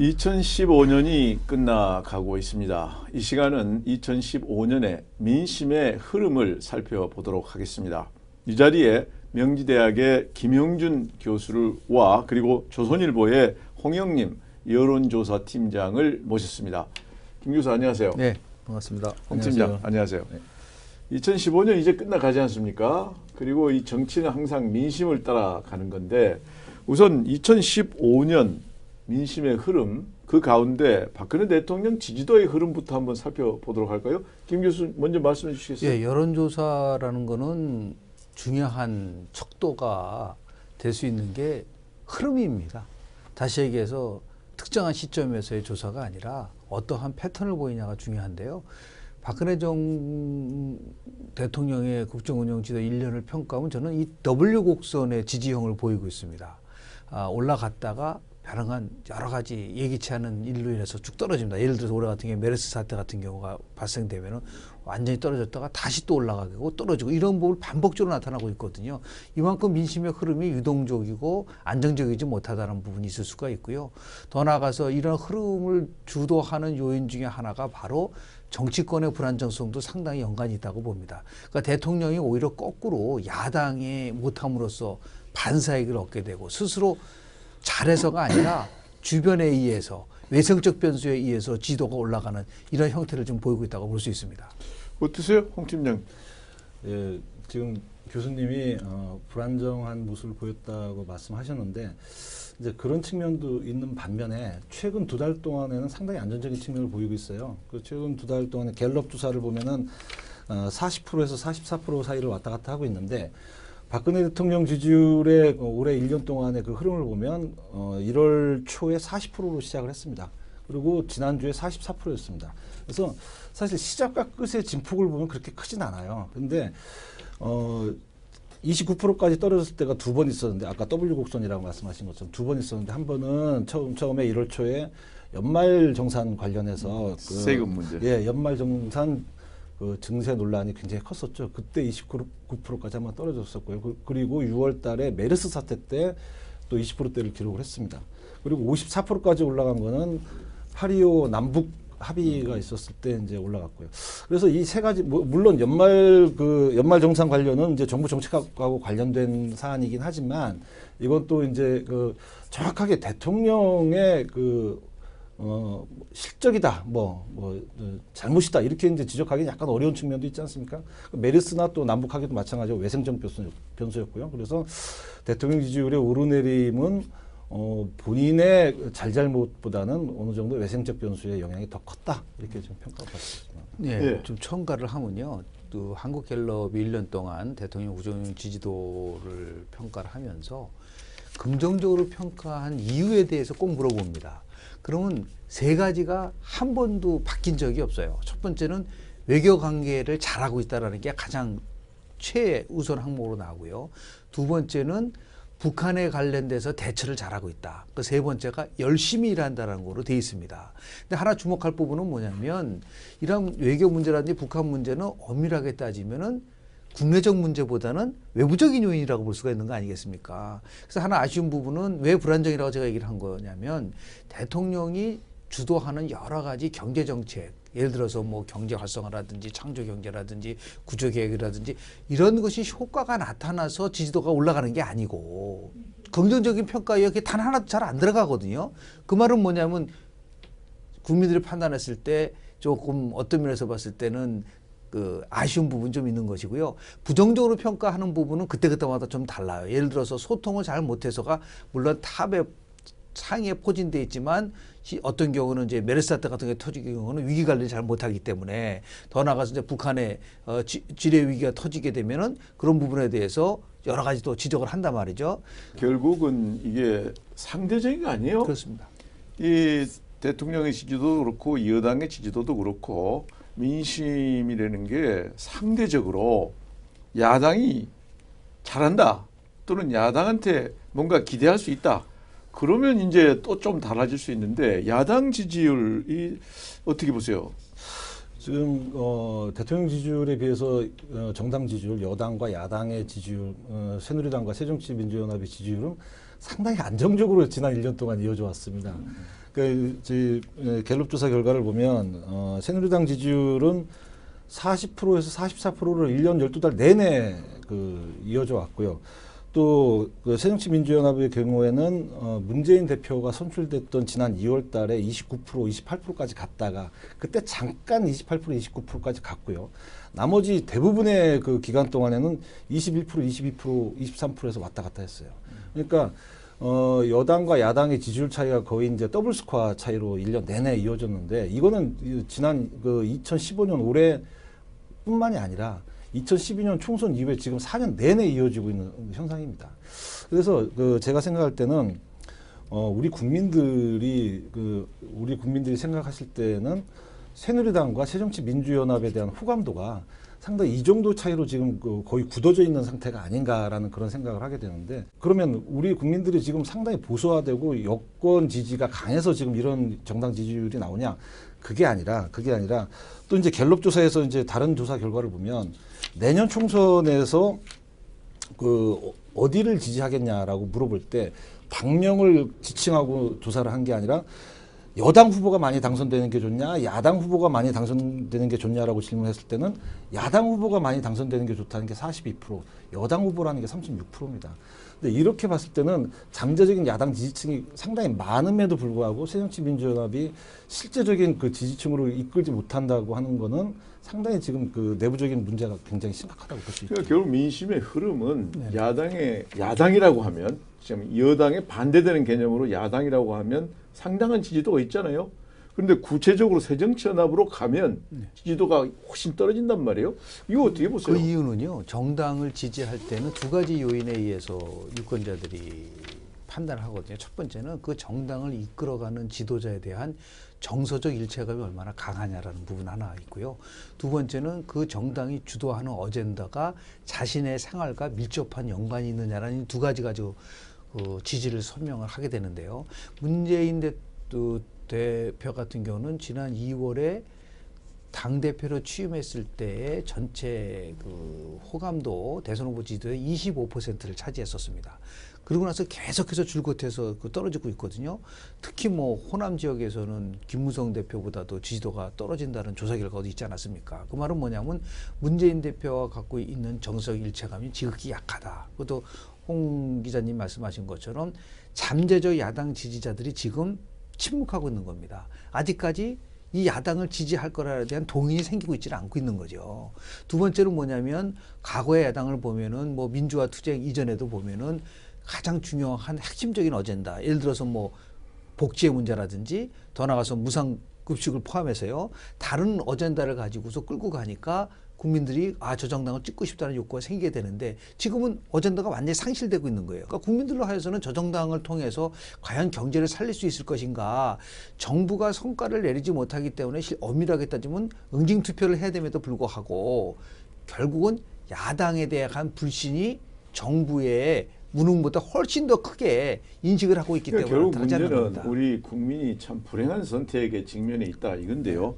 2015년이 끝나가고 있습니다. 이 시간은 2015년의 민심의 흐름을 살펴보도록 하겠습니다. 이 자리에 명지대학의 김영준 교수와 그리고 조선일보의 홍영님 여론조사 팀장을 모셨습니다. 김 교수 안녕하세요. 네, 반갑습니다. 홍 팀장 안녕하세요. 2015년 이제 끝나가지 않습니까? 그리고 이 정치는 항상 민심을 따라가는 건데 우선 2015년 민심의 흐름 그 가운데 박근혜 대통령 지지도의 흐름부터 한번 살펴보도록 할까요? 김 교수 먼저 말씀해 주시겠어요? 예, 여론조사라는 거는 중요한 척도가 될 수 있는 게 흐름입니다. 다시 얘기해서 특정한 시점에서의 조사가 아니라 어떠한 패턴을 보이냐가 중요한데요. 박근혜 정 대통령의 국정운영 지도 1년을 평가하면 저는 이 W 곡선의 지지형을 보이고 있습니다. 아, 올라갔다가 벼랑한 여러 가지 예기치 않은 일로 인해서 쭉 떨어집니다. 예를 들어서 올해 같은 경우에 메르스 사태 같은 경우가 발생되면은 완전히 떨어졌다가 다시 또 올라가고 떨어지고 이런 부분 반복적으로 나타나고 있거든요. 이만큼 민심의 흐름이 유동적이고 안정적이지 못하다는 부분이 있을 수가 있고요. 더 나아가서 이런 흐름을 주도하는 요인 중에 하나가 바로 정치권의 불안정성도 상당히 연관이 있다고 봅니다. 그러니까 대통령이 오히려 거꾸로 야당의 못함으로써 반사익을 얻게 되고 스스로 잘해서가 아니라 주변에 의해서 외성적 변수에 의해서 지도가 올라가는 이런 형태를 좀 보이고 있다고 볼 수 있습니다. 어떠세요, 홍 팀장? 예, 지금 교수님이 어, 불안정한 모습을 보였다고 말씀하셨는데 이제 그런 측면도 있는 반면에 최근 두 달 동안에는 상당히 안정적인 측면을 보이고 있어요. 그 최근 두 달 동안에 갤럽 조사를 보면은 어, 40%에서 44% 사이를 왔다 갔다 하고 있는데 박근혜 대통령 지지율의 어, 올해 1년 동안의 그 흐름을 보면 어, 1월 초에 40%로 시작을 했습니다. 그리고 지난주에 44%였습니다. 그래서 사실 시작과 끝의 진폭을 보면 그렇게 크진 않아요. 근데 어 29%까지 떨어졌을 때가 두 번 있었는데 아까 W 곡선이라고 말씀하신 것처럼 두 번 있었는데 한 번은 처음 처음에 1월 초에 연말 정산 관련해서 그 세금 문제. 예, 연말 정산 그 증세 논란이 굉장히 컸었죠. 그때 29%까지 한번 떨어졌었고요. 그, 그리고 6월 달에 메르스 사태 때 또 20%대를 기록을 했습니다. 그리고 54%까지 올라간 거는 8.25 남북 합의가 있었을 때 이제 올라갔고요. 그래서 이 세 가지 뭐 물론 연말 그 연말 정산 관련은 이제 정부 정책하고 관련된 사안이긴 하지만 이건 또 이제 그 정확하게 대통령의 그 어, 실적이다, 뭐, 뭐, 어, 잘못이다, 이렇게 이제 지적하기는 약간 어려운 측면도 있지 않습니까? 메르스나 또 남북하기도 마찬가지로 외생적 변수, 변수 였고요. 그래서 대통령 지지율의 오르내림은 어, 본인의 잘잘못보다는 어느 정도 외생적 변수의 영향이 더 컸다, 이렇게 좀 평가받고 있습니다. 네, 예. 좀 첨가를 하면요. 또 한국갤럽이 1년 동안 대통령 국정운영 지지도를 평가를 하면서 긍정적으로 평가한 이유에 대해서 꼭 물어봅니다. 그러면 세 가지가 한 번도 바뀐 적이 없어요. 첫 번째는 외교 관계를 잘하고 있다라는 게 가장 최우선 항목으로 나오고요. 두 번째는 북한에 관련돼서 대처를 잘하고 있다. 그 세 번째가 열심히 일한다라는 거로 돼 있습니다. 근데 하나 주목할 부분은 뭐냐면 이런 외교 문제라든지 북한 문제는 엄밀하게 따지면은 국내적 문제보다는 외부적인 요인이라고 볼 수가 있는 거 아니겠습니까? 그래서 하나 아쉬운 부분은 왜 불안정이라고 제가 얘기를 한 거냐면 대통령이 주도하는 여러 가지 경제 정책 예를 들어서 뭐 경제 활성화라든지 창조 경제라든지 구조 계획이라든지 이런 것이 효과가 나타나서 지지도가 올라가는 게 아니고 긍정적인 평가에 이렇게 단 하나도 잘 안 들어가거든요. 그 말은 뭐냐면 국민들이 판단했을 때 조금 어떤 면에서 봤을 때는 그 아쉬운 부분 좀 있는 것이고요. 부정적으로 평가하는 부분은 그때그때마다 좀 달라요. 예를 들어서 소통을 잘 못해서가 물론 탑에 상위에 포진돼 있지만 시- 어떤 경우는 이제 메르스 같은 게 터지는 경우는 위기 관리를 잘 못하기 때문에 더 나아가서 이제 북한의 어, 지, 지뢰 위기가 터지게 되면은 그런 부분에 대해서 여러 가지 또 지적을 한단 말이죠. 결국은 이게 상대적인 거 아니에요? 그렇습니다. 이 대통령의 지지도도 그렇고 여당의 지지도도 그렇고 민심이라는 게 상대적으로 야당이 잘한다 또는 야당한테 뭔가 기대할 수 있다. 그러면 이제 또 좀 달라질 수 있는데 야당 지지율이 어떻게 보세요? 지금 어, 대통령 지지율에 비해서 어, 정당 지지율, 여당과 야당의 지지율, 어, 새누리당과 새정치민주연합의 지지율은 상당히 안정적으로 지난 1년 동안 이어져 왔습니다. 그 에, 갤럽 조사 결과를 보면 어, 새누리당 지지율은 40%에서 44%를 1년 12달 내내 그 이어져 왔고요. 또 그 새정치민주연합의 경우에는 어, 문재인 대표가 선출됐던 지난 2월 달에 29% 28%까지 갔다가 그때 잠깐 28% 29%까지 갔고요. 나머지 대부분의 그 기간 동안에는 21% 22% 23%에서 왔다 갔다 했어요. 그러니까 어, 여당과 야당의 지지율 차이가 거의 이제 더블 스코어 차이로 1년 내내 이어졌는데 이거는 이 지난 그 2015년 올해 뿐만이 아니라 2012년 총선 이후에 지금 4년 내내 이어지고 있는 현상입니다. 그래서 그 제가 생각할 때는 어, 우리 국민들이 그 우리 국민들이 생각하실 때는 새누리당과 새정치민주연합에 대한 호감도가 상당히 이 정도 차이로 지금 그 거의 굳어져 있는 상태가 아닌가라는 그런 생각을 하게 되는데 그러면 우리 국민들이 지금 상당히 보수화되고 여권 지지가 강해서 지금 이런 정당 지지율이 나오냐? 그게 아니라 그게 아니라 또 이제 갤럽 조사에서 이제 다른 조사 결과를 보면 내년 총선에서 그 어- 어디를 지지하겠냐라고 물어볼 때 당명을 지칭하고 조사를 한 게 아니라 여당 후보가 많이 당선되는 게 좋냐, 야당 후보가 많이 당선되는 게 좋냐라고 질문했을 때는 야당 후보가 많이 당선되는 게 좋다는 게 42%, 여당 후보라는 게 36%입니다. 근데 이렇게 봤을 때는 잠재적인 야당 지지층이 상당히 많음에도 불구하고 새정치민주연합이 실제적인 그 지지층으로 이끌지 못한다고 하는 거는 상당히 지금 그 내부적인 문제가 굉장히 심각하다고 볼 수 있죠. 그러니까 결국 민심의 흐름은 야당의 야당이라고 하면 지금 여당에 반대되는 개념으로 야당이라고 하면 상당한 지지도가 있잖아요. 그런데 구체적으로 새정치연합으로 가면 지지도가 훨씬 떨어진단 말이에요. 이거 어떻게 보세요? 그 이유는요. 정당을 지지할 때는 두 가지 요인에 의해서 유권자들이 판단을 하거든요. 첫 번째는 그 정당을 이끌어가는 지도자에 대한 정서적 일체감이 얼마나 강하냐라는 부분 하나 있고요. 두 번째는 그 정당이 주도하는 어젠다가 자신의 생활과 밀접한 연관이 있느냐라는 두 가지 가지고 그 지지를 설명을 하게 되는데요. 문재인 대, 그 대표 같은 경우는 지난 2월에 당 대표로 취임했을 때의 전체 그 호감도 대선 후보 지지도의 25%를 차지했었습니다. 그러고 나서 계속해서 줄곧해서 그 떨어지고 있거든요. 특히 뭐 호남 지역에서는 김무성 대표보다도 지지도가 떨어진다는 조사 결과도 있지 않았습니까? 그 말은 뭐냐면 문재인 대표가 갖고 있는 정석 일체감이 지극히 약하다. 그것도 홍 기자님 말씀하신 것처럼 잠재적 야당 지지자들이 지금 침묵하고 있는 겁니다. 아직까지 이 야당을 지지할 거라에 대한 동의이 생기고 있지는 않고 있는 거죠. 두 번째는 뭐냐면 과거의 야당을 보면은 뭐 민주화 투쟁 이전에도 보면은 가장 중요한 핵심적인 어젠다. 예를 들어서 뭐 복지의 문제라든지 더 나가서 무상 급식을 포함해서요. 다른 어젠다를 가지고서 끌고 가니까 국민들이 아 저 정당을 찍고 싶다는 욕구가 생기게 되는데 지금은 어젠다가 완전히 상실되고 있는 거예요. 그러니까 국민들로 하여서는 저 정당을 통해서 과연 경제를 살릴 수 있을 것인가 정부가 성과를 내리지 못하기 때문에 실- 엄밀하게 따지면 응징 투표를 해야 됨에도 불구하고 결국은 야당에 대한 불신이 정부의 무능보다 훨씬 더 크게 인식을 하고 있기 그러니까 때문에 결국 문제는 겁니다. 우리 국민이 참 불행한 선택에 직면해 있다 이건데요.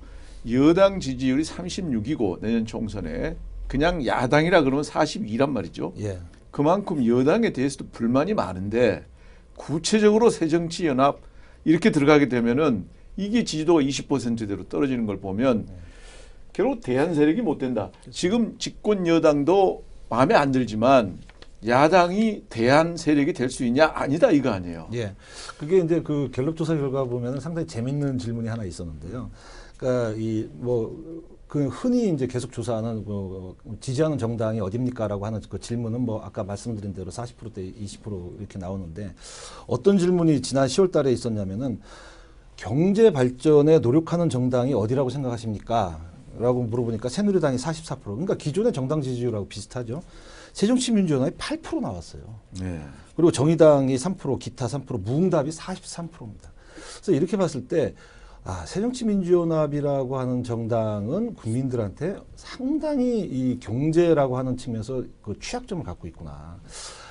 여당 지지율이 36이고 내년 총선에 그냥 야당이라 그러면 42란 말이죠. 예. 그만큼 여당에 대해서도 불만이 많은데 구체적으로 새정치연합 이렇게 들어가게 되면은 이게 지지도가 20%대로 떨어지는 걸 보면 결국 대한 세력이 못 된다. 지금 집권 여당도 마음에 안 들지만 야당이 대한 세력이 될 수 있냐 아니다 이거 아니에요. 예. 그게 이제 그 갤럽 조사 결과 보면은 상당히 재밌는 질문이 하나 있었는데요. 그러니까 이뭐 그 흔히 이제 계속 조사하는 뭐 지지하는 정당이 어딥니까라고 하는 그 질문은 뭐 아까 말씀드린 대로 40%대 20% 이렇게 나오는데 어떤 질문이 지난 10월 달에 있었냐면은 경제 발전에 노력하는 정당이 어디라고 생각하십니까? 라고 물어보니까 새누리당이 44%. 그러니까 기존의 정당 지지율하고 비슷하죠. 새정치민주연합이 8% 나왔어요. 네. 그리고 정의당이 3%, 기타 3%, 무응답이 43%입니다. 그래서 이렇게 봤을 때 아, 새정치민주연합이라고 하는 정당은 국민들한테 상당히 이 경제라고 하는 측면에서 그 취약점을 갖고 있구나.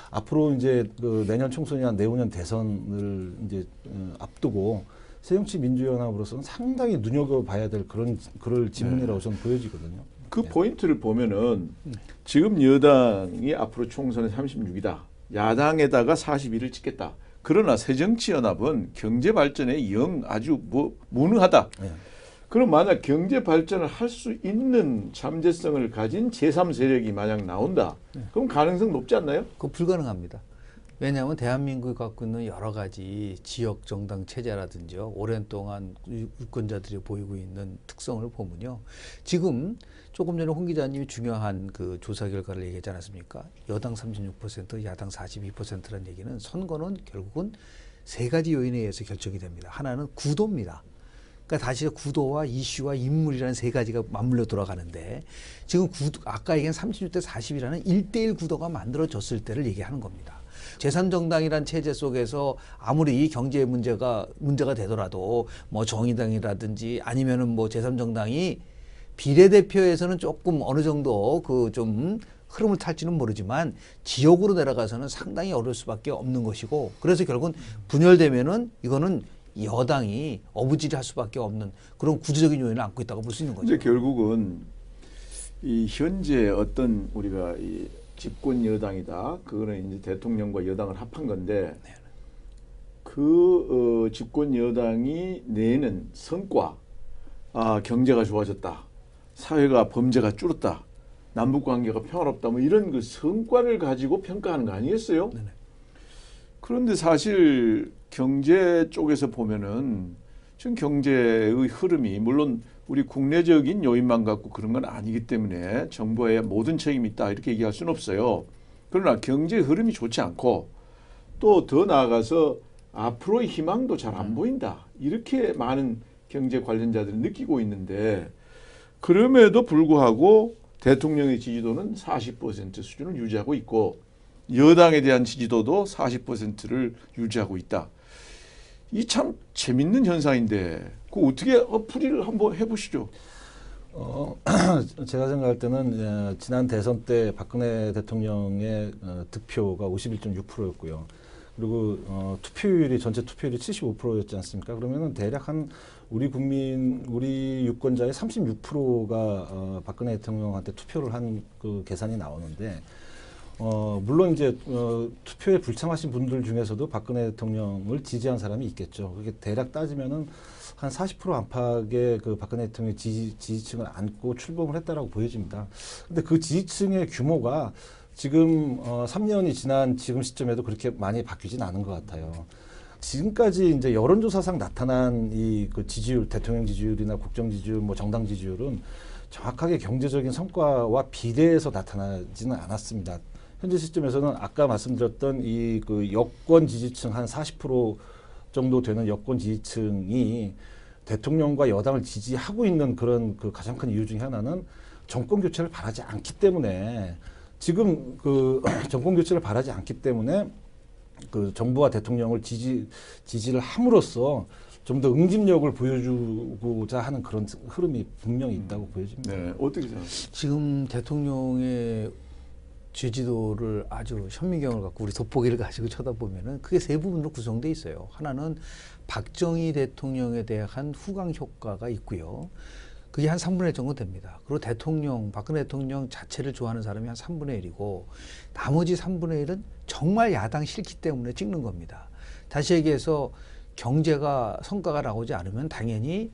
앞으로 이제 그 내년 총선이나 내후년 대선을 이제 어, 앞두고 새정치민주연합으로서는 상당히 눈여겨봐야 될 그런 그럴 지문이라고 저는 보여지거든요. 그 포인트를 보면은 지금 여당이 앞으로 총선에 36이다. 야당에다가 41을 찍겠다. 그러나 새정치연합은 경제 발전에 영 아주 뭐 무능하다. 예. 그럼 만약 경제 발전을 할 수 있는 잠재성을 가진 제3 세력이 만약 나온다. 그럼 가능성 높지 않나요? 그거 불가능합니다. 왜냐하면 대한민국이 갖고 있는 여러 가지 지역 정당 체제라든지 오랜 동안 유- 유권자들이 보이고 있는 특성을 보면요. 지금 조금 전에 홍 기자님이 중요한 그 조사 결과를 얘기하지 않았습니까? 여당 36%, 야당 42%라는 얘기는 선거는 결국은 세 가지 요인에 의해서 결정이 됩니다. 하나는 구도입니다. 그러니까 다시 구도와 이슈와 인물이라는 세 가지가 맞물려 돌아가는데 지금 구도, 아까 얘기한 36대 40이라는 1대1 구도가 만들어졌을 때를 얘기하는 겁니다. 제3정당이란 체제 속에서 아무리 이 경제 문제가 문제가 되더라도 뭐 정의당이라든지 아니면은 뭐 제3정당이 비례대표에서는 조금 어느 정도 그 좀 흐름을 탈지는 모르지만 지역으로 내려가서는 상당히 어려울 수밖에 없는 것이고 그래서 결국은 분열되면은 이거는 여당이 어부지리할 수밖에 없는 그런 구조적인 요인을 안고 있다고 볼 수 있는 거죠. 이제 결국은 이 현재 어떤 우리가 이 집권 여당이다. 그거는 이제 대통령과 여당을 합한 건데 그 어, 집권 여당이 내는 성과, 아 경제가 좋아졌다, 사회가 범죄가 줄었다, 남북 관계가 평화롭다, 뭐 이런 그 성과를 가지고 평가하는 거 아니겠어요? 네네. 그런데 사실 경제 쪽에서 보면은 지금 경제의 흐름이 물론 우리 국내적인 요인만 갖고 그런 건 아니기 때문에 정부의 모든 책임이 있다 이렇게 얘기할 수는 없어요. 그러나 경제 흐름이 좋지 않고 또 더 나아가서 앞으로의 희망도 잘 안 보인다. 이렇게 많은 경제 관련자들이 느끼고 있는데 그럼에도 불구하고 대통령의 지지도는 40% 수준을 유지하고 있고 여당에 대한 지지도도 40%를 유지하고 있다. 이 참 재밌는 현상인데 그 어떻게 어플을 한번 해보시죠. 어, 제가 생각할 때는 예, 지난 대선 때 박근혜 대통령의 어, 득표가 51.6%였고요. 그리고 어, 투표율이 전체 투표율이 75%였지 않습니까? 그러면은 대략 한 우리 국민 우리 유권자의 36%가 어, 박근혜 대통령한테 투표를 한 그 계산이 나오는데 어, 물론 이제 어, 투표에 불참하신 분들 중에서도 박근혜 대통령을 지지한 사람이 있겠죠. 그게 대략 따지면은 한 40% 안팎의 그 박근혜 대통령 지지, 지지층을 안고 출범을 했다라고 보여집니다. 근데 그 지지층의 규모가 지금 어, 3년이 지난 지금 시점에도 그렇게 많이 바뀌진 않은 것 같아요. 지금까지 이제 여론조사상 나타난 이 그 지지율, 대통령 지지율이나 국정 지지율, 뭐 정당 지지율은 정확하게 경제적인 성과와 비례해서 나타나지는 않았습니다. 현재 시점에서는 아까 말씀드렸던 이 그 여권 지지층 한 40% 정도 되는 여권 지지층이 대통령과 여당을 지지하고 있는 그런 그 가장 큰 이유 중에 하나는 정권 교체를 바라지 않기 때문에 지금 그 정권 교체를 바라지 않기 때문에 그 정부와 대통령을 지지 지지를 함으로써 좀 더 응집력을 보여주고자 하는 그런 흐름이 분명히 있다고 보여집니다. 네, 어떻게 생각하세요? 지금 대통령의 제지도를 아주 현미경을 갖고 우리 돋보기를 가지고 쳐다보면은 크게 세 부분으로 구성돼 있어요. 하나는 박정희 대통령에 대한 후광 효과가 있고요. 그게 한 3분의 1 정도 됩니다. 그리고 대통령, 박근혜 대통령 자체를 좋아하는 사람이 한 3분의 1이고 나머지 3분의 1은 정말 야당 싫기 때문에 찍는 겁니다. 다시 얘기해서 경제가 성과가 나오지 않으면 당연히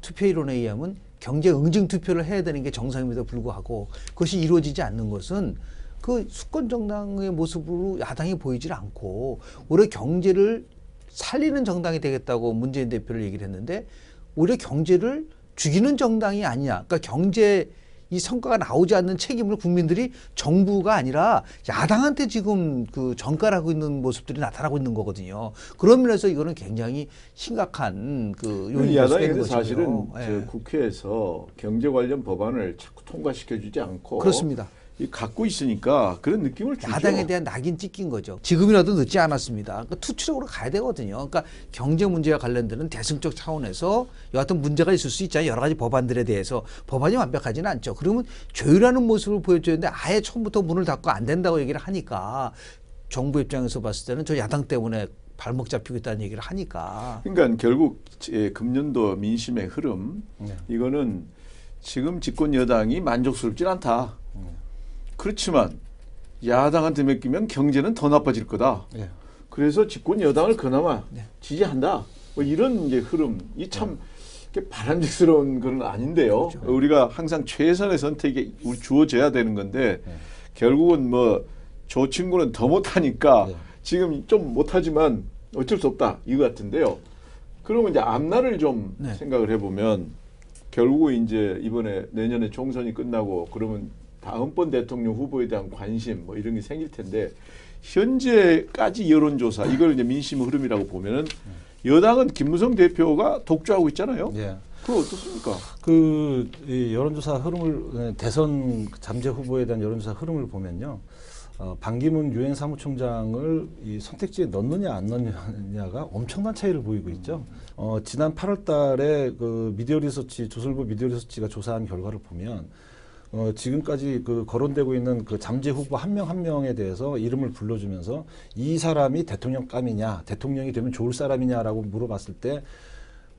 투표 이론에 의하면 경제 응징 투표를 해야 되는 게 정상임에도 불구하고 그것이 이루어지지 않는 것은 그 수권 정당의 모습으로 야당이 보이질 않고 오히려 경제를 살리는 정당이 되겠다고 문재인 대표를 얘기를 했는데 오히려 경제를 죽이는 정당이 아니냐. 그러니까 경제 이 성과가 나오지 않는 책임을 국민들이 정부가 아니라 야당한테 지금 그 전가하고 있는 모습들이 나타나고 있는 거거든요. 그런 면에서 이거는 굉장히 심각한 그 요인이 야당이 근데 사실은 예. 국회에서 경제 관련 법안을 자꾸 통과시켜주지 않고 그렇습니다. 이 갖고 있으니까 그런 느낌을 주죠. 야당에 대한 낙인 찍힌 거죠. 지금이라도 늦지 않았습니다. 그러니까 투치적으로 가야 되거든요. 그러니까 경제 문제와 관련되는 대승적 차원에서 여하튼 문제가 있을 수 있잖아요. 여러 가지 법안들에 대해서 법안이 완벽하지는 않죠. 그러면 조율하는 모습을 보여줘야 되는데 아예 처음부터 문을 닫고 안 된다고 얘기를 하니까 정부 입장에서 봤을 때는 저 야당 때문에 발목 잡히고 있다는 얘기를 하니까 그러니까 결국 제 금년도 민심의 흐름 네. 이거는 지금 집권 여당이 만족스럽진 않다. 그렇지만 야당한테 맡기면 경제는 더 나빠질 거다. 예. 그래서 집권 여당을 그나마 네. 지지한다. 뭐 이런 이제 흐름 이참 바람직스러운 건 아닌데요. 그렇죠. 우리가 항상 최선의 선택이 주어져야 되는 건데 네. 결국은 뭐 저 친구는 더 못하니까 네. 지금 좀 못하지만 어쩔 수 없다 이거 같은데요. 그러면 이제 앞날을 좀 네. 생각을 해보면 결국 이제 이번에 내년에 총선이 끝나고 그러면 다음번 대통령 후보에 대한 관심 뭐 이런 게 생길 텐데 현재까지 여론조사 이걸 이제 민심 흐름이라고 보면은 여당은 김무성 대표가 독주하고 있잖아요. 예. 그거 어떻습니까? 그이 여론조사 흐름을 예, 대선 잠재 후보에 대한 여론조사 흐름을 보면요. 어, 반기문 유엔 사무총장을 이 선택지에 넣느냐 안 넣느냐가 엄청난 차이를 보이고 있죠. 어, 지난 8월 달에 그 미디어 리서치 조선일보 미디어 리서치가 조사한 결과를 보면 어, 지금까지 그 거론되고 있는 그 잠재 후보 한 명 한 명에 대해서 이름을 불러주면서 이 사람이 대통령감이냐, 대통령이 되면 좋을 사람이냐라고 물어봤을 때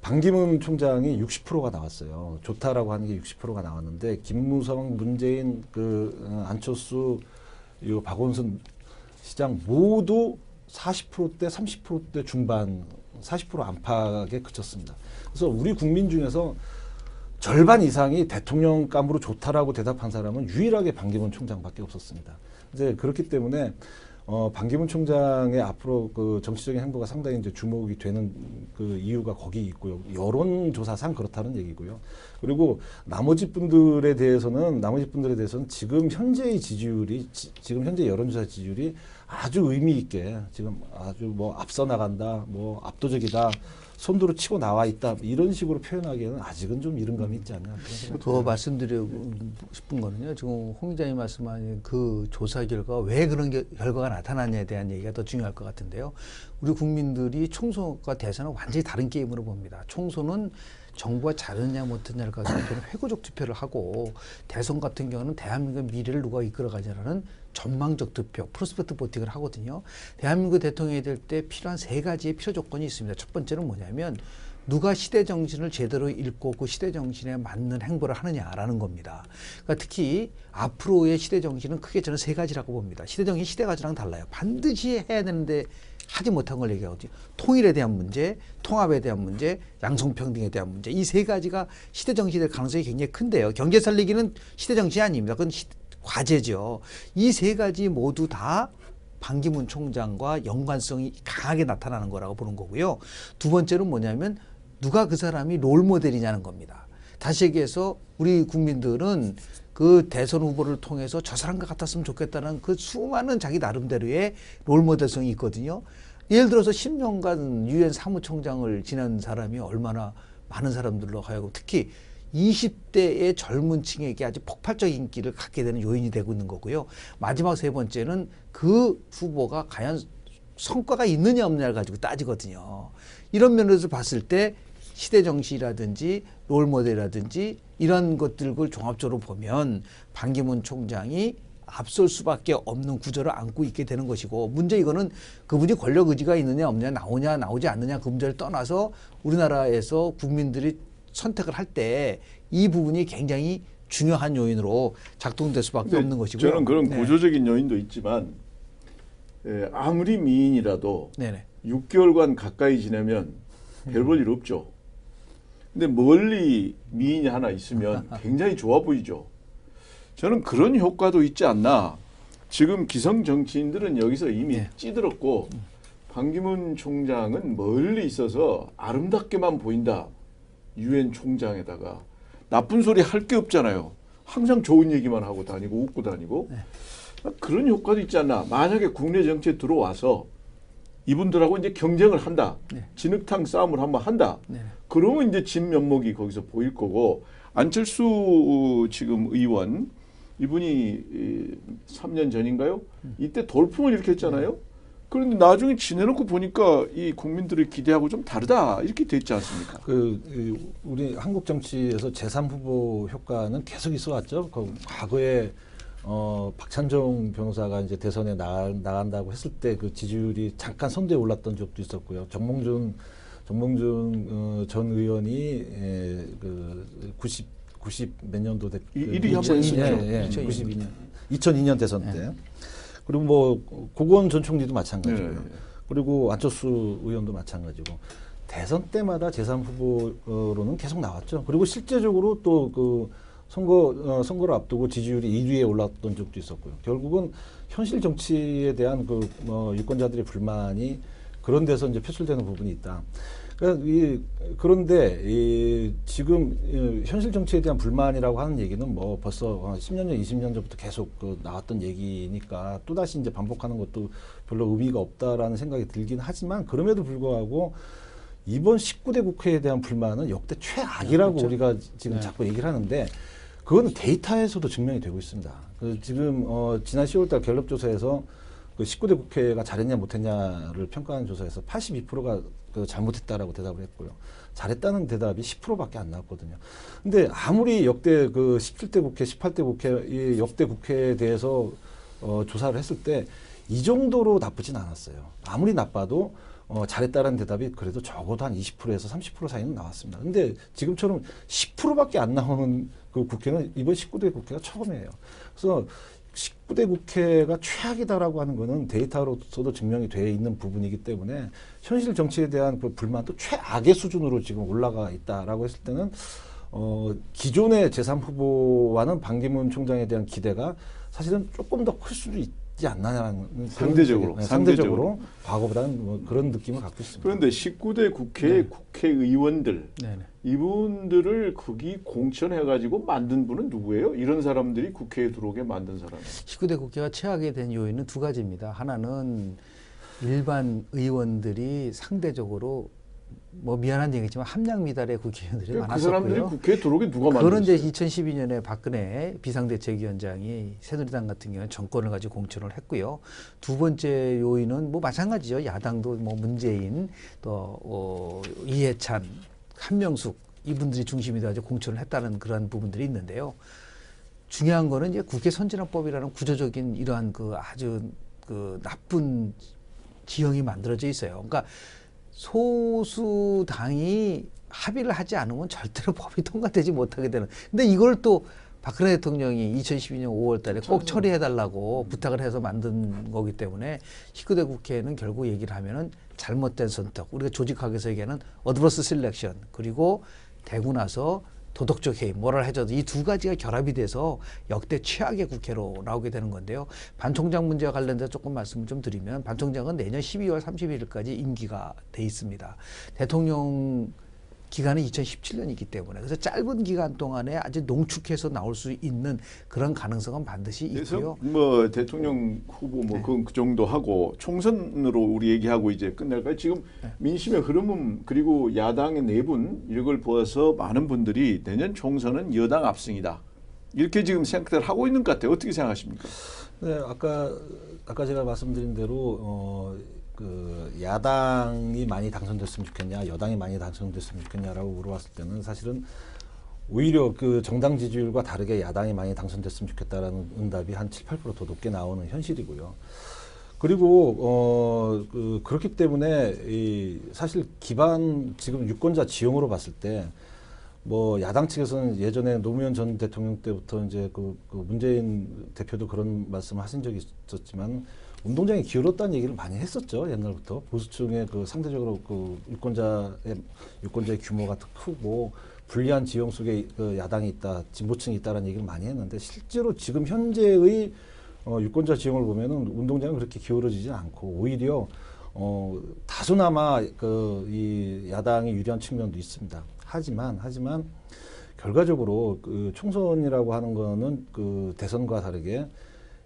반기문 총장이 60%가 나왔어요. 좋다라고 하는 게 60%가 나왔는데 김무성, 문재인, 그 어, 안철수, 이 박원순 시장 모두 40%대, 30%대 중반, 40% 안팎에 그쳤습니다. 그래서 우리 국민 중에서 절반 이상이 대통령감으로 좋다라고 대답한 사람은 유일하게 반기문 총장밖에 없었습니다. 이제 그렇기 때문에 어, 반기문 총장의 앞으로 그 정치적인 행보가 상당히 이제 주목이 되는 그 이유가 거기 있고요. 여론조사상 그렇다는 얘기고요. 그리고 나머지 분들에 대해서는 나머지 분들에 대해서는 지금 현재의 지지율이 지, 지금 현재 여론조사 지지율이 아주 의미 있게 지금 아주 뭐 앞서 나간다, 뭐 압도적이다, 손으로 치고 나와 있다 이런 식으로 표현하기에는 아직은 좀 이른 감이 있지 않나 더 말씀드리고 싶은 거는요. 지금 홍 기자님 말씀하신 그 조사 결과 왜 그런 게, 결과가 나타났냐에 대한 얘기가 더 중요할 것 같은데요. 우리 국민들이 총선과 대선은 완전히 다른 게임으로 봅니다. 총선은 정부가 잘했냐 못했냐를 가지고 회고적 투표를 하고 대선 같은 경우는 대한민국의 미래를 누가 이끌어가냐라는 전망적 투표, 프로스펙트 보팅을 하거든요. 대한민국 대통령이 될 때 필요한 세 가지의 필요 조건이 있습니다. 첫 번째는 뭐냐면 누가 시대 정신을 제대로 읽고 그 시대 정신에 맞는 행보를 하느냐라는 겁니다. 그러니까 특히 앞으로의 시대 정신은 크게 저는 세 가지라고 봅니다. 시대 정신 시대 가지랑 달라요. 반드시 해야 되는데 하지 못한 걸 얘기하거든요. 통일에 대한 문제, 통합에 대한 문제, 양성평등에 대한 문제. 이 세 가지가 시대 정신이 될 가능성이 굉장히 큰데요. 경제 살리기는 시대 정신이 아닙니다. 그건 시- 과제죠. 이 세 가지 모두 다 반기문 총장과 연관성이 강하게 나타나는 거라고 보는 거고요. 두 번째는 뭐냐면 누가 그 사람이 롤 모델이냐는 겁니다. 다시 얘기해서 우리 국민들은 그 대선 후보를 통해서 저 사람과 같았으면 좋겠다는 그 수많은 자기 나름대로의 롤 모델성이 있거든요. 예를 들어서 10년간 유엔 사무총장을 지낸 사람이 얼마나 많은 사람들로 하여금 특히 20대의 젊은 층에게 아주 폭발적 인기를 갖게 되는 요인이 되고 있는 거고요. 마지막 세 번째는 그 후보가 과연 성과가 있느냐 없느냐를 가지고 따지거든요. 이런 면에서 봤을 때 시대 정신이라든지 롤 모델이라든지 이런 것들을 종합적으로 보면 반기문 총장이 앞설 수밖에 없는 구조를 안고 있게 되는 것이고 문제 이거는 그분이 권력 의지가 있느냐 없느냐 나오냐 나오지 않느냐 그 문제를 떠나서 우리나라에서 국민들이 선택을 할 때 이 부분이 굉장히 중요한 요인으로 작동될 수밖에 없는 것이고요. 저는 그런 네. 구조적인 요인도 있지만 예, 아무리 미인이라도 네네. 6개월간 가까이 지내면 별볼일 없죠. 근데 멀리 미인이 하나 있으면 굉장히 좋아 보이죠. 저는 그런 효과도 있지 않나. 지금 기성 정치인들은 여기서 이미 네. 찌들었고 반기문 총장은 멀리 있어서 아름답게만 보인다. 유엔 총장에다가 나쁜 소리 할 게 없잖아요. 항상 좋은 얘기만 하고 다니고 웃고 다니고 그런 효과도 있지 않나. 만약에 국내 정치에 들어와서 이분들하고 이제 경쟁을 한다. 네. 진흙탕 싸움을 한번 한다. 네. 그러면 이제 진 면목이 거기서 보일 거고 안철수 지금 의원 이분이 이, 3년 전인가요? 이때 돌풍을 일으켰잖아요. 그런데 나중에 지내놓고 보니까 이 국민들의 기대하고 좀 다르다 이렇게 됐지 않습니까? 그 이, 우리 한국 정치에서 제3 후보 효과는 계속 있어왔죠. 그 과거에 어, 박찬종 변호사가 이제 대선에 나, 나간다고 했을 때 그 지지율이 잠깐 선두에 올랐던 적도 있었고요. 정몽준 정몽준 어, 전 의원이 에, 그 90, 90 몇 년도 그 일위 한번 2002 했었죠. 예, 예, 2002 92년 2002년 대선 때 그리고 뭐 고건 전 총리도 마찬가지고요. 네. 그리고 안철수 의원도 마찬가지고 대선 때마다 제3 후보로는 계속 나왔죠. 그리고 실제적으로 또그 선거 어, 선거를 앞두고 지지율이 1위에 올랐던 적도 있었고요. 결국은 현실 정치에 대한 그뭐 유권자들의 불만이 그런 데서 이제 표출되는 부분이 있다. 그러니까 이 그런데 이 지금 이 현실 정치에 대한 불만이라고 하는 얘기는 뭐 벌써 한 10년 전, 20년 전부터 계속 그 나왔던 얘기니까 또 다시 이제 반복하는 것도 별로 의미가 없다라는 생각이 들긴 하지만 그럼에도 불구하고 이번 19대 국회에 대한 불만은 역대 최악이라고 그렇죠. 우리가 지금 네. 자꾸 얘기를 하는데 그건 데이터에서도 증명이 되고 있습니다. 그 지금 어 지난 10월달 갤럽 조사에서 그 19대 국회가 잘했냐 못했냐를 평가하는 조사에서 82%가 그 잘못했다라고 대답을 했고요. 잘했다는 대답이 10%밖에 안 나왔거든요. 근데 아무리 역대 그 17대 국회, 18대 국회, 이 역대 국회에 대해서 어 조사를 했을 때 이 정도로 나쁘진 않았어요. 아무리 나빠도 어, 잘했다라는 대답이 그래도 적어도 한 20%에서 30% 사이는 나왔습니다. 근데 지금처럼 10%밖에 안 나오는 그 국회는 이번 19대 국회가 처음이에요. 그래서 19대 국회가 최악이다라고 하는 거는 데이터로서도 증명이 되어 있는 부분이기 때문에 현실 정치에 대한 그 불만도 최악의 수준으로 지금 올라가 있다라고 했을 때는 어, 기존의 제3 후보와는 반기문 총장에 대한 기대가 사실은 조금 더 클 수도 있지 않나라는 그런 상대적으로, 네, 상대적으로. 상대적으로 과거보다는 뭐 그런 느낌을 갖고 있습니다. 그런데 19대 국회 국회의원들 네네. 이분들을 거기 공천해가지고 만든 분은 누구예요? 이런 사람들이 국회에 들어오게 만든 사람. 19대 국회가 최악이 된 요인은 두 가지입니다. 하나는 일반 의원들이 상대적으로 뭐 미안한 얘기지만 함량 미달의 국회의원들이 그 사람들이 많았었고요. 국회에 들어오게 누가 그런 이제 만들었어요? 2012년에 박근혜 비상대책위원장이 새누리당 같은 경우는 정권을 가지고 공천을 했고요. 두 번째 요인은 뭐 마찬가지죠. 야당도 뭐 문재인 또 어, 이해찬, 한명숙 이분들이 중심이 돼가지고 공천을 했다는 그런 부분들이 있는데요. 중요한 거는 이제 국회 선진화법이라는 구조적인 이러한 그 아주 그 나쁜 지형이 만들어져 있어요. 그러니까 소수 당이 합의를 하지 않으면 절대로 법이 통과되지 못하게 되는. 근데 이걸 또 박근혜 대통령이 2012년 5월 달에 꼭 처리해 달라고 부탁을 해서 만든 거기 때문에 19대 국회는 결국 얘기를 하면은 잘못된 선택. 우리가 조직학에서 얘기하는 어드버스 셀렉션 그리고 되고 나서 도덕적 해임, 뭐를 해줘도 이 두 가지가 결합이 돼서 역대 최악의 국회로 나오게 되는 건데요. 반 총장 문제와 관련돼서 조금 말씀을 좀 드리면 반 총장은 내년 12월 31일까지 임기가 돼 있습니다. 대통령 기간은 2017년이기 때문에 그래서 짧은 기간 동안에 아주 농축해서 나올 수 있는 그런 가능성은 반드시 그래서 있고요. 뭐 대통령 후보 뭐그 정도 하고 총선으로 우리 얘기하고 이제 끝날까요? 지금 민심의 흐름은 그리고 야당의 내분 이걸 보아서 많은 분들이 내년 총선은 여당 압승이다. 이렇게 지금 생각들 하고 있는 것 같아요. 어떻게 생각하십니까? 네, 아까 아까 제가 말씀드린 대로 어, 그 야당이 많이 당선됐으면 좋겠냐, 여당이 많이 당선됐으면 좋겠냐라고 물어봤을 때는 사실은 오히려 그 정당 지지율과 다르게 야당이 많이 당선됐으면 좋겠다라는 응답이 한 7, 8%더 높게 나오는 현실이고요. 그리고 어, 그, 그렇기 때문에 이 사실 기반 지금 유권자 지형으로 봤을 때 뭐 야당 측에서는 예전에 노무현 전 대통령 때부터 이제 그, 그 문재인 대표도 그런 말씀을 하신 적이 있었지만 운동장이 기울었다는 얘기를 많이 했었죠 옛날부터 보수층의 그 상대적으로 그 유권자의 유권자의 규모가 더 크고 불리한 지형 속에 그 야당이 있다 진보층이 있다라는 얘기를 많이 했는데 실제로 지금 현재의 어, 유권자 지형을 보면은 운동장은 그렇게 기울어지지 않고 오히려 어, 다소나마 그 이 야당이 유리한 측면도 있습니다. 하지만 하지만 결과적으로 그 총선이라고 하는 거는 그 대선과 다르게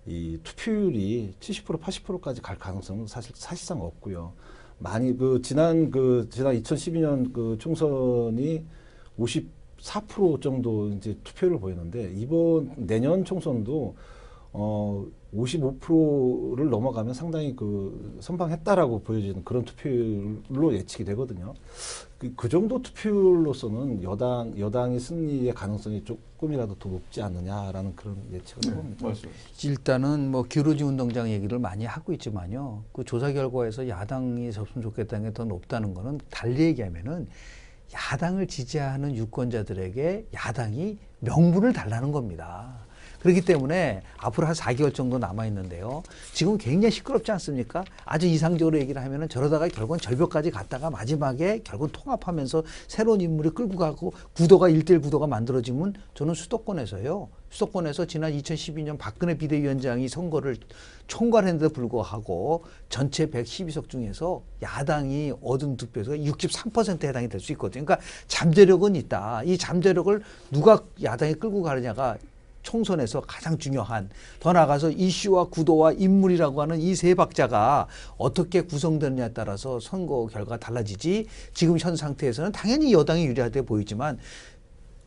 이 투표율이 70% 80%까지 갈 가능성은 사실 사실상 없고요. 많이 그 지난 그 지난 2012년 그 총선이 54% 정도 이제 투표를 보였는데 이번 내년 총선도 어 55%를 넘어가면 상당히 그 선방했다라고 보여지는 그런 투표율로 예측이 되거든요. 그, 그 정도 투표율로서는 여당 여당이 승리의 가능성이 조금이라도 더 높지 않느냐라는 그런 예측을 해봅니다. 맞습니다. 일단은 뭐 기울어진 운동장 얘기를 많이 하고 있지만요. 그 조사 결과에서 야당이 접으면 좋겠다는 게 더 높다는 거는 달리 얘기하면은 야당을 지지하는 유권자들에게 야당이 명분을 달라는 겁니다. 그렇기 때문에 앞으로 한 4개월 정도 남아 있는데요. 지금 굉장히 시끄럽지 않습니까? 아주 이상적으로 얘기를 하면은 저러다가 결국은 절벽까지 갔다가 마지막에 결국 통합하면서 새로운 인물이 끌고 가고 구도가 일대일 구도가 만들어지면 저는 수도권에서요. 수도권에서 지난 2012년 박근혜 비대위원장이 선거를 총괄했는데도 불구하고 전체 112석 중에서 야당이 얻은 득표수가 63%에 해당이 될 수 있거든요. 그러니까 잠재력은 있다. 이 잠재력을 누가 야당이 끌고 가느냐가 총선에서 가장 중요한 더 나아가서 이슈와 구도와 인물이라고 하는 이 세 박자가 어떻게 구성되느냐에 따라서 선거 결과가 달라지지 지금 현 상태에서는 당연히 여당이 유리하게 보이지만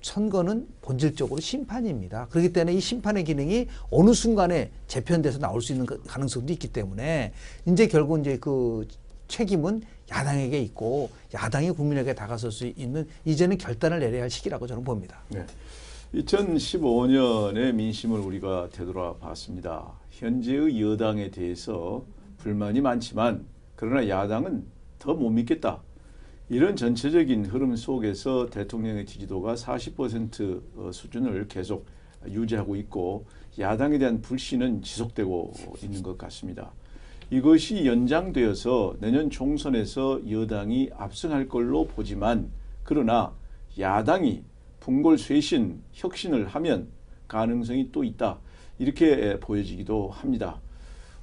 선거는 본질적으로 심판입니다. 그렇기 때문에 이 심판의 기능이 어느 순간에 재편돼서 나올 수 있는 그 가능성도 있기 때문에 이제 결국 이제 그 책임은 야당에게 있고 야당이 국민에게 다가설 수 있는 이제는 결단을 내려야 할 시기라고 저는 봅니다. 네. 2015년의 민심을 우리가 되돌아 봤습니다. 현재의 여당에 대해서 불만이 많지만 그러나 야당은 더 못 믿겠다. 이런 전체적인 흐름 속에서 대통령의 지지도가 40% 어, 수준을 계속 유지하고 있고 야당에 대한 불신은 지속되고 있는 것 같습니다. 이것이 연장되어서 내년 총선에서 여당이 압승할 걸로 보지만 그러나 야당이 분골쇄신 혁신을 하면 가능성이 또 있다 이렇게 보여지기도 합니다.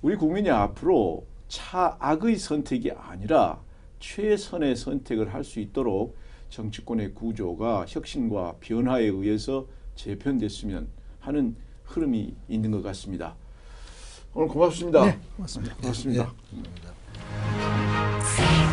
우리 국민이 앞으로 차악의 선택이 아니라 최선의 선택을 할 수 있도록 정치권의 구조가 혁신과 변화에 의해서 재편됐으면 하는 흐름이 있는 것 같습니다. 오늘 고맙습니다. 네, 고맙습니다. 고맙습니다. 예.